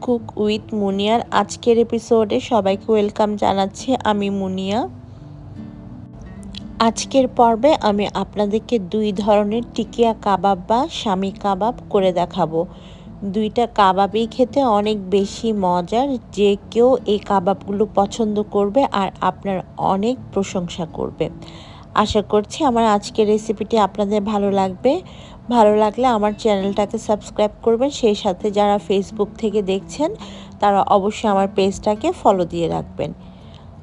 Cook with meunière আজকের এপিসোডে সবাইকে ওয়েলকাম জানাচ্ছি আমি মুনিয়া। আজকের পর্বে আমি আপনাদেরকে দুই ধরনের টিকিয়া কাবাব বা স্বামী কাবাব করে দেখাবো। দুইটা কাবাবই খেতে অনেক বেশি মজার, যে কেউ এই কাবাবগুলো পছন্দ করবে আর আপনার অনেক প্রশংসা করবে। আশা করছি আমার আজকের রেসিপিটি আপনাদের ভালো লাগবে। ভালো লাগলে আমার চ্যানেলটাকে সাবস্ক্রাইব করবেন। সেই সাথে যারা ফেসবুক থেকে দেখছেন, তারা অবশ্যই আমার পেজটাকে ফলো দিয়ে রাখবেন।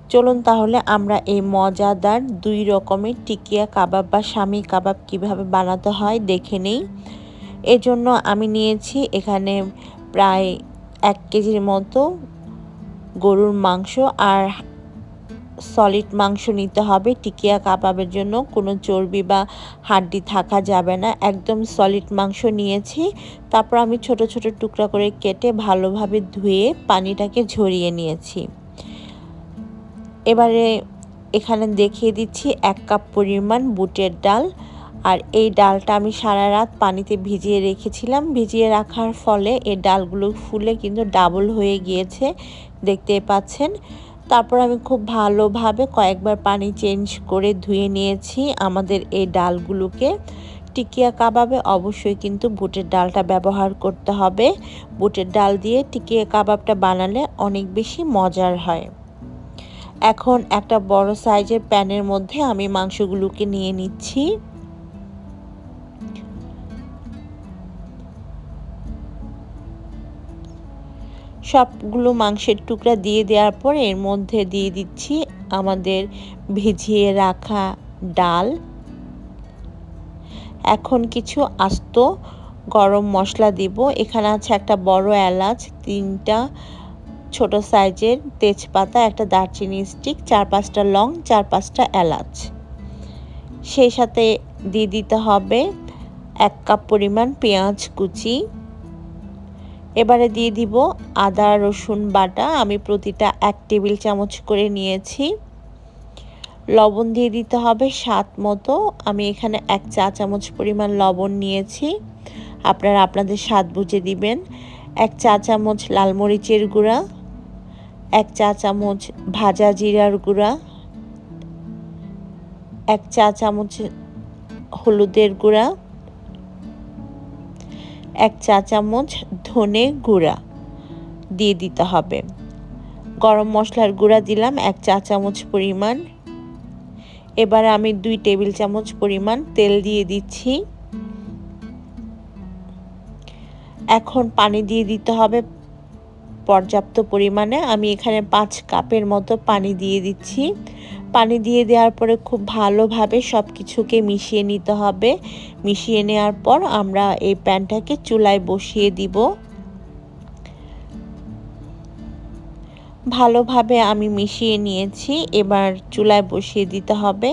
চলুন তাহলে আমরা এই মজাদার দুই রকমের টিকিয়া কাবাব বা স্বামী কাবাব কীভাবে বানাতে হয় দেখে নেই। এজন্য আমি নিয়েছি এখানে প্রায় এক কেজির মতো গরুর মাংস আর সলিড মাংস নিতে হবে। টিকিয়া কাবাবের জন্য কোনো চর্বি বা হাড্ডি থাকা যাবে না। একদম সলিড মাংস নিয়েছি। তারপর আমি ছোট ছোট টুকরা করে কেটে ভালোভাবে ধুয়ে পানিটাকে ঝরিয়ে নিয়েছি। এবারে এখানে দেখিয়ে দিচ্ছি এক কাপ পরিমাণ বুটের ডাল। আর এই ডালটা আমি সারা রাত পানিতে ভিজিয়ে রেখেছিলাম। ভিজিয়ে রাখার ফলে এই ডালগুলো ফুলে কিন্তু ডাবল হয়ে গিয়েছে। দেখতে পাচ্ছেন? তারপর আমি খুব ভালোভাবে কয়েকবার পানি চেঞ্জ করে ধুয়ে নিয়েছি আমাদের এই ডালগুলোকে। টিকিয়া কাবাবে অবশ্যই কিন্তু বুটের ডালটা ব্যবহার করতে হবে। বুটের ডাল দিয়ে টিকিয়া কাবাবটা বানালে অনেক বেশি মজার হয়। এখন একটা বড় সাইজের প্যানের মধ্যে আমি মাংসগুলোকে নিয়ে নিচ্ছি। সবগুলো মাংসের টুকরা দিয়ে দেওয়ার পর এর মধ্যে দিয়ে দিচ্ছি আমাদের ভিজিয়ে রাখা ডাল। এখন কিছু আস্ত গরম মশলা দিব। এখানে আছে একটা বড় এলাচ, তিনটা ছোট সাইজের তেজপাতা, একটা দারচিনি স্টিক, চার পাঁচটা লং, চার পাঁচটা এলাচ। সেই সাথে দিয়ে দিতে হবে এক কাপ পরিমাণ পেঁয়াজ কুচি। এবারে দিয়ে দিব আদা, রসুন বাটা। আমি প্রতিটা এক টেবিল চামচ করে নিয়েছি। লবণ দিয়ে দিতে হবে স্বাদ মতো। আমি এখানে এক চা চামচ পরিমাণ লবণ নিয়েছি। আপনারা আপনাদের স্বাদ বুঝে দিবেন। এক চা চামচ লাল মরিচের গুঁড়া, এক চা চামচ ভাজা জিরার গুঁড়া, এক চা চামচ হলুদের গুঁড়া এক চা চামচ ধনে গুঁড়া দিয়ে দিতে হবে। গরম মশলার গুঁড়া দিলাম এক চা চামচ পরিমাণ। এবার আমি দুই টেবিল চামচ পরিমাণ তেল দিয়ে দিচ্ছি। এখন পানি দিয়ে দিতে হবে পর্যাপ্ত পরিমাণে। আমি এখানে পাঁচ কাপের মতো পানি দিয়ে দিচ্ছি। পানি দিয়ে দেওয়ার পরে খুব ভালোভাবে সব কিছুকে মিশিয়ে নিতে হবে। মিশিয়ে নেওয়ার পর আমরা এই প্যানটাকে চুলায় বসিয়ে দিব। ভালোভাবে আমি মিশিয়ে নিয়েছি, এবার চুলায় বসিয়ে দিতে হবে।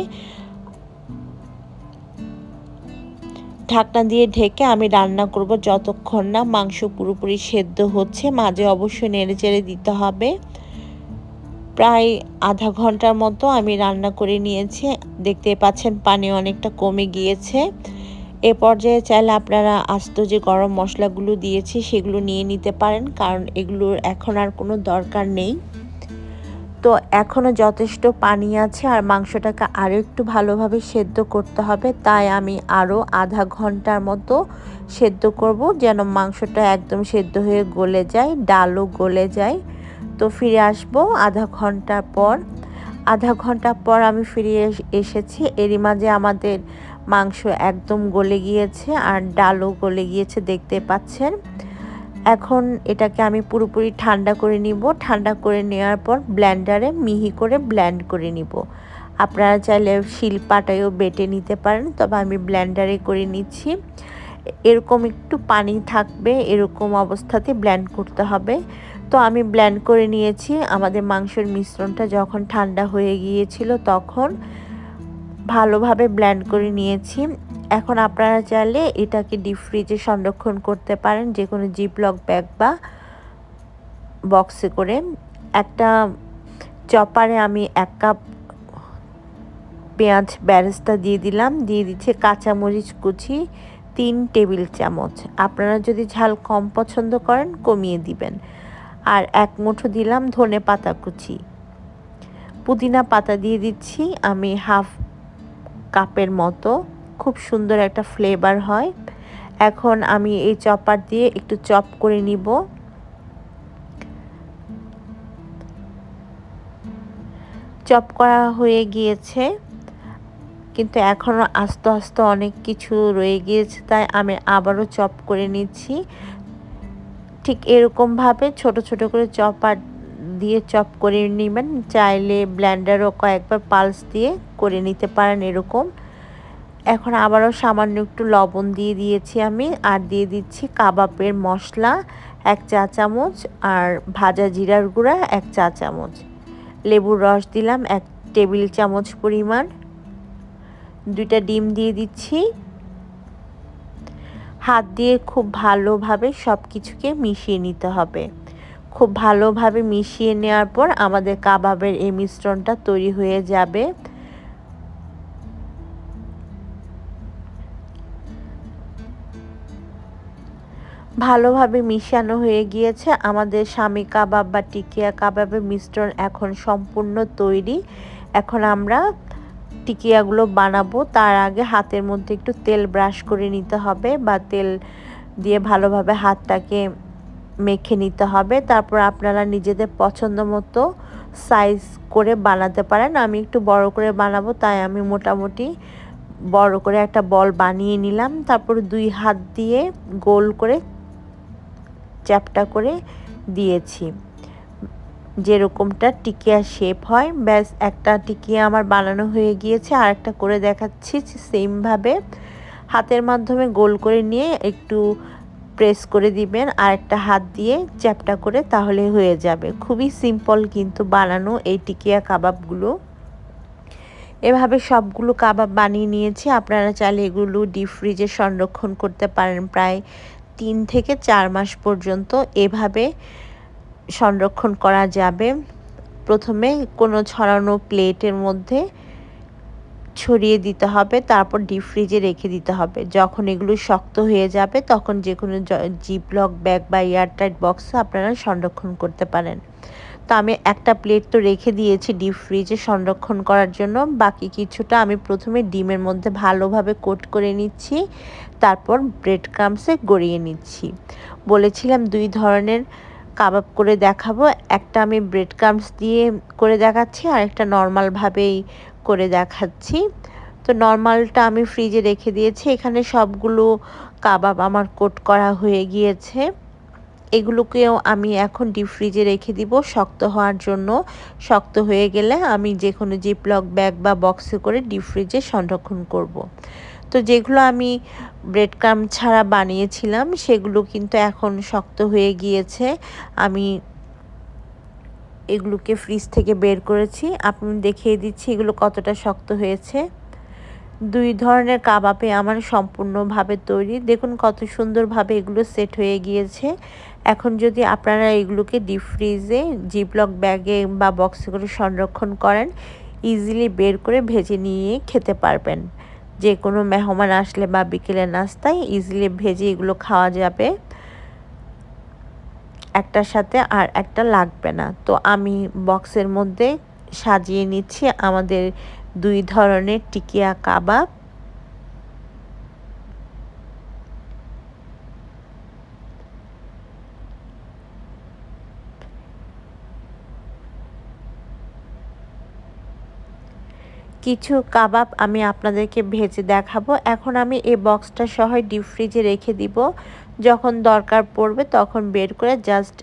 ঢাকনা দিয়ে ঢেকে আমি রান্না করব যতক্ষণ না মাংস পুরোপুরি সেদ্ধ হচ্ছে, মাঝে অবশ্যই নেড়ে চেড়ে দিতে হবে। প্রায় আধা ঘণ্টার মতো আমি রান্না করে নিয়েছি। দেখতে পাচ্ছেন পানি অনেকটা কমে গিয়েছে। এ পর্যায়ে চাইলে আপনারা আস্ত যে গরম মশলাগুলো দিয়েছি সেগুলো নিয়ে নিতে পারেন, কারণ এগুলোর এখন আর কোনো দরকার নেই। তো এখনও যথেষ্ট পানি আছে আর মাংসটাকে আরও একটু ভালোভাবে সেদ্ধ করতে হবে। তাই আমি আরও আধা ঘণ্টার মতো সেদ্ধ করব যেন মাংসটা একদম সেদ্ধ হয়ে গলে যায়, ডালও গলে যায়। তো ফিরে আসব আধা ঘণ্টা পর। আধা ঘণ্টা পর আমি ফিরে এসেছি। এরই মাঝে আমাদের মাংস একদম গলে গিয়েছে আর ডালও গলে গিয়েছে, দেখতে পাচ্ছেন। এখন এটাকে আমি পুরোপুরি ঠান্ডা করে নিব। ঠান্ডা করে নেওয়ার পর ব্ল্যান্ডারে মিহি করে ব্ল্যান্ড করে নিব। আপনারা চাইলে শিলপাটায়ও বেটে নিতে পারেন, তবে আমি ব্ল্যান্ডারে করে নিচ্ছি। এরকম একটু পানি থাকবে, এরকম অবস্থাতে ব্ল্যান্ড করতে হবে। তো আমি ব্ল্যান্ড করে নিয়েছি। আমাদের মাংসের মিশ্রণটা যখন ঠান্ডা হয়ে গিয়েছিল তখন ভালোভাবে ব্ল্যান্ড করে নিয়েছি। এখন আপনারা চাইলে এটাকে ডিপ ফ্রিজে সংরক্ষণ করতে পারেন যে কোনো জিপলক ব্যাগ বা বক্সে করে। একটা চপারে আমি এক কাপ পেঁয়াজ ব্যারেস্তা দিয়ে দিলাম। দিয়ে দিচ্ছে কাঁচামরিচ কুচি, তিন টেবিল চামচ। আপনারা যদি ঝাল কম পছন্দ করেন কমিয়ে দিবেন। আর এক মুঠো দিলাম ধনে পাতা কুচি। পুদিনা পাতা দিয়ে দিচ্ছি, আমি হাফ কাপের মতো। খুব সুন্দর একটা ফ্লেভার হয়। এখন আমি এই চপার দিয়ে একটু চপ করে নিব। চপ করা হয়ে গিয়েছে, কিন্তু এখনও আস্তে আস্তে অনেক কিছু রয়ে গিয়েছে, তাই আমি আবারও চপ করে নিচ্ছি। ঠিক এরকমভাবে ছোট ছোট করে চপার দিয়ে চপ করে নেবেন। চাইলে ব্ল্যান্ডারও কয়েকবার পালস দিয়ে করে নিতে পারেন এরকম। এখন আবারও সামান্য একটু লবণ দিয়ে দিয়েছি আমি, আর দিয়ে দিচ্ছি কাবাবের মশলা এক চা চামচ আর ভাজা জিরার গুঁড়া এক চা চামচ। লেবুর রস দিলাম এক টেবিল চামচ পরিমাণ। দুইটা ডিম দিয়ে দিচ্ছি। হাত দিয়ে খুব ভালোভাবে সব কিছুকে মিশিয়ে নিতে হবে। খুব ভালোভাবে মিশিয়ে নেওয়ার পর আমাদের কাবাবের এই মিশ্রণটা তৈরি হয়ে যাবে। ভালোভাবে মিশানো হয়ে গিয়েছে। আমাদের স্বামী কাবাব বা টিকিয়া কাবাবের মিশ্রণ এখন সম্পূর্ণ তৈরি। এখন আমরা টিকিয়াগুলো বানাবো, তার আগে হাতের মধ্যে একটু তেল ব্রাশ করে নিতে হবে বা তেল দিয়ে ভালোভাবে হাতটাকে মেখে নিতে হবে। তারপর আপনারা নিজেদের পছন্দ মতো সাইজ করে বানাতে পারেন। আমি একটু বড় করে বানাবো, তাই আমি মোটামুটি বড় করে একটা বল বানিয়ে নিলাম। তারপর দুই হাত দিয়ে গোল করে চ্যাপটা করে দিয়েছি। যেরকমটা টিকিয়া শেপ হয়, ব্যাস একটা টিকিয়া আমার বানানো হয়ে গিয়েছে আর একটা করে দেখাচ্ছি সেমভাবে হাতের মাধ্যমে গোল করে নিয়ে একটু প্রেস করে দিবেন আর একটা হাত দিয়ে চ্যাপটা করে তাহলে হয়ে যাবে। খুবই সিম্পল কিন্তু বানানো এই টিকিয়া কাবাবগুলো। এভাবে সবগুলো কাবাব বানিয়ে নিয়েছি। আপনারা চাইলে এগুলো ডিপ ফ্রিজে সংরক্ষণ করতে পারেন। প্রায় তিন থেকে চার মাস পর্যন্ত এভাবে সংরক্ষণ করা যাবে। প্রথমে কোনো ছড়ানো প্লেটের মধ্যে ছড়িয়ে দিতে হবে, তারপর ডিপ ফ্রিজে রেখে দিতে হবে। যখন এগুলো শক্ত হয়ে যাবে, তখন যে কোনো জিপলক ব্যাগ বা এয়ারটাইট বক্সে আপনারা সংরক্ষণ করতে পারেন। তো আমি একটা প্লেট তো রেখে দিয়েছি ডিপ ফ্রিজে সংরক্ষণ করার জন্য। বাকি কিছুটা আমি প্রথমে ডিমের মধ্যে ভালোভাবে কোট করে নিচ্ছি, তারপর ব্রেড ক্রামসে গড়িয়ে নিচ্ছি। বলেছিলাম দুই ধরনের কাবাব করে দেখাবো। একটা আমি ব্রেড ক্রামস দিয়ে করে দেখাচ্ছি, আর একটা নর্মালভাবেই করে দেখাচ্ছি। তো নর্মালটা আমি ফ্রিজে রেখে দিয়েছি। এখানে সবগুলো কাবাব আমার কোট করা হয়ে গিয়েছে। এগুলোকেও আমি এখন ডিপ ফ্রিজে রেখে দিব শক্ত হওয়ার জন্য। শক্ত হয়ে গেলে আমি যে কোনো জিপলক ব্যাগ বা বক্সে করে ডিপ ফ্রিজে সংরক্ষণ করব। তো যেগুলো আমি ব্রেড ক্রাম ছাড়া বানিয়েছিলাম, সেগুলো কিন্তু এখন শক্ত হয়ে গিয়েছে। আমি এগুলোকে ফ্রিজ থেকে বের করেছি। আপনি দেখিয়ে দিচ্ছি এগুলো কতটা শক্ত হয়েছে। দুই ধরনের কাবাবে আমার সম্পূর্ণভাবে তৈরি। দেখুন কত সুন্দরভাবে এগুলো সেট হয়ে গিয়েছে। এখন যদি আপনারা এগুলোকে ডিপ ফ্রিজে জিপলক ব্যাগে বা বক্সে করে সংরক্ষণ করেন ইজিলি বের করে ভেজে নিয়ে খেতে পারবেন। যে কোনো মেহমান আসলে বা বিকেলের নাস্তায় ইজিলি ভেজে এগুলো খাওয়া যাবে। একটার সাথে আর একটা লাগবে না। তো আমি বক্সের মধ্যে সাজিয়ে নিচ্ছি আমাদের দুই ধরনের টিকিয়া কাবাব। কিছু কাবাব আমি আপনাদেরকে ভেজে দেখাবো। এখন আমি এই বক্সটা সহ ডিপ ফ্রিজে রেখে দিব। যখন দরকার পড়বে তখন বের করে জাস্ট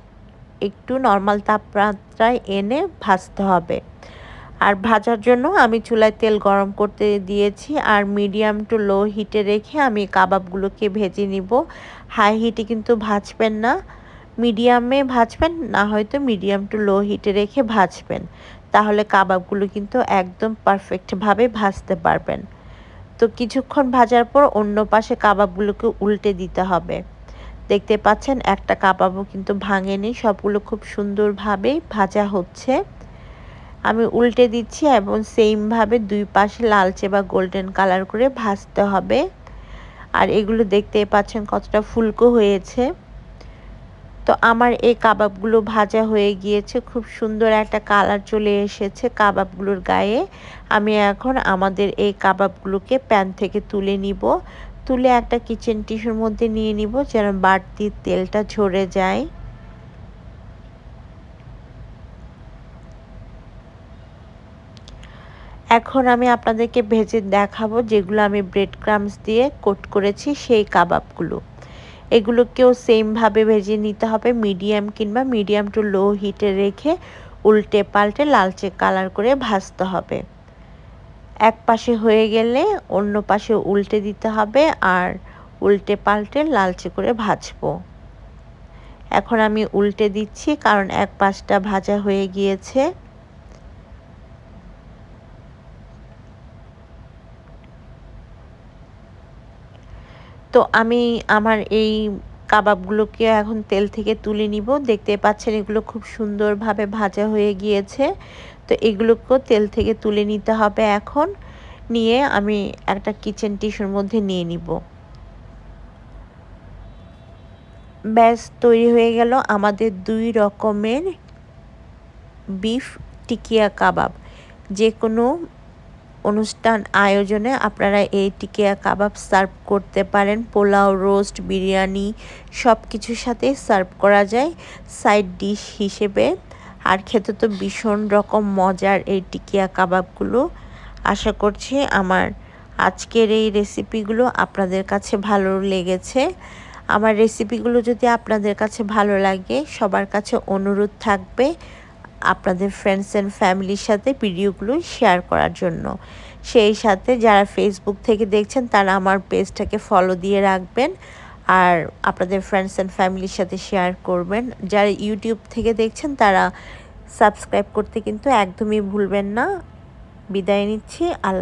একটু নর্মাল তাপমাত্রায় এনে ভাজতে হবে। আর ভাজার জন্য আমি চুলায় তেল গরম করতে দিয়েছি আর মিডিয়াম টু লো হিটে রেখে আমি কাবাবগুলোকে ভেজে নিব। হাই হিটে কিন্তু ভাজবেন না, মিডিয়ামে ভাজবেন, না হয়তো মিডিয়াম টু লো হিটে রেখে ভাজবেন। তাহলে কাবাবগুলো কিন্তু একদম পারফেক্টভাবে ভাজতে পারবেন। তো কিছুক্ষণ ভাজার পর অন্য পাশে কাবাবগুলোকে উল্টে দিতে হবে। দেখতে পাচ্ছেন একটা কাবাবও কিন্তু ভাঙেনি, সবগুলো খুব সুন্দরভাবেই ভাজা হচ্ছে। আমি উল্টে দিচ্ছি এবং সেমভাবে দুই পাশে লালচে বা গোল্ডেন কালার করে ভাজতে হবে। আর এগুলো দেখতে পাচ্ছেন কতটা ফুলকো হয়েছে। তো আমার এই কাবাবগুলো ভাজা হয়ে গিয়েছে, খুব সুন্দর একটা কালার চলে এসেছে কাবাবগুলোর গায়ে। আমি এখন আমাদের এই কাবাবগুলোকে প্যান থেকে তুলে নিব। তুলে একটা কিচেন টিস্যুর মধ্যে নিয়ে নিব যেন বাড়তি তেলটা ঝরে যায়। এখন আমি আপনাদেরকে ভেজে দেখাবো যেগুলো আমি ব্রেড ক্রামস দিয়ে কোট করেছি সেই কাবাবগুলো। এগুলোকেও সেমভাবে ভেজে নিতে হবে মিডিয়াম কিংবা মিডিয়াম টু লো হিটে রেখে উল্টে পাল্টে লালচে কালার করে ভাজতে হবে। এক পাশে হয়ে গেলে অন্য পাশে উল্টে দিতে হবে আর উল্টে পাল্টে লালচে করে ভাজবো। এখন আমি উল্টে দিচ্ছি কারণ এক পাশটা ভাজা হয়ে গিয়েছে। তো আমি আমার এই কাবাবগুলোকে এখন তেল থেকে তুলে নিব। দেখতে পাচ্ছেন এগুলো খুব সুন্দরভাবে ভাজা হয়ে গিয়েছে। তো এগুলোকেও তেল থেকে তুলে নিতে হবে এখন। নিয়ে আমি একটা কিচেন টিস্যুর মধ্যে নিয়ে নিব। ব্যাস, তৈরি হয়ে গেল আমাদের দুই রকমের বিফ টিকিয়া কাবাব। যে কোনো অনুষ্ঠান আয়োজনে আপনারা এই টিকিয়া কাবাব সার্ভ করতে পারেন। পোলাও, রোস্ট, বিরিয়ানি সব কিছুর সাথে সার্ভ করা যায় সাইড ডিশ হিসেবে। আর খেতে তো ভীষণ রকম মজার এই টিকিয়া কাবাবগুলো। আশা করছি আমার আজকের এই রেসিপিগুলো আপনাদের কাছে ভালো লেগেছে। আমার রেসিপিগুলো যদি আপনাদের কাছে ভালো লাগে, সবার কাছে অনুরোধ থাকবে আপনাদের ফ্রেন্ডস অ্যান্ড ফ্যামিলির সাথে ভিডিওগুলো শেয়ার করার জন্য। সেই সাথে যারা ফেসবুক থেকে দেখছেন, তারা আমার পেজটাকে ফলো দিয়ে রাখবেন আর আপনাদের ফ্রেন্ডস অ্যান্ড ফ্যামিলির সাথে শেয়ার করবেন। যারা ইউটিউব থেকে দেখছেন, তারা সাবস্ক্রাইব করতে কিন্তু একদমই ভুলবেন না। বিদায় নিচ্ছি, আল্লাহ